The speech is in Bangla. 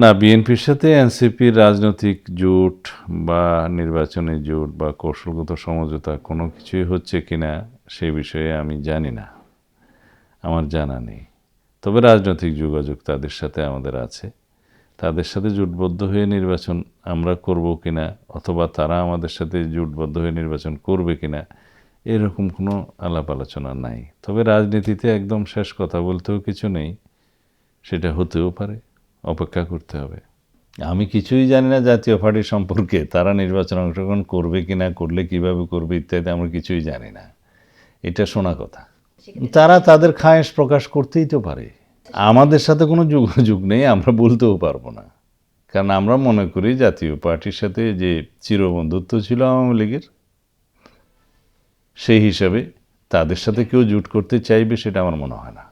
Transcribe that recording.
না, বিএনপির সাথে এনসিপির রাজনৈতিক জোট বা নির্বাচনী জোট বা কৌশলগত সমঝোতা কোনো কিছুই হচ্ছে কি না সে বিষয়ে আমি জানি না। আমার জানা নেই। তবে রাজনৈতিক যোগাযোগ তাদের সাথে আমাদের আছে। তাদের সাথে জোটবদ্ধ হয়ে নির্বাচন আমরা করব কিনা অথবা তারা আমাদের সাথে জোটবদ্ধ হয়ে নির্বাচন করবে কিনা এরকম কোনো আলাপ আলোচনা নাই। তবে রাজনীতিতে একদম শেষ কথা বলতেও কিছু নেই, সেটা হতেও পারে। অপেক্ষা করতে হবে। আমি কিছুই জানি না জাতীয় পার্টি সম্পর্কে তারা নির্বাচন অংশগ্রহণ করবে কি না করলে কীভাবে করবে ইত্যাদি আমরা কিছুই জানি না। এটা শোনা কথা। তারা তাদের খায়েশ প্রকাশ করতেই তো পারে। আমাদের সাথে কোনো যোগাযোগ নেই আমরা বলতেও পারব না। কারণ আমরা মনে করি জাতীয় পার্টির সাথে যে চিরবন্ধুত্ব ছিল আওয়ামী লীগের সেই হিসাবে তাদের সাথে কেউ জুট করতে চাইবে সেটা আমার মনে হয় না।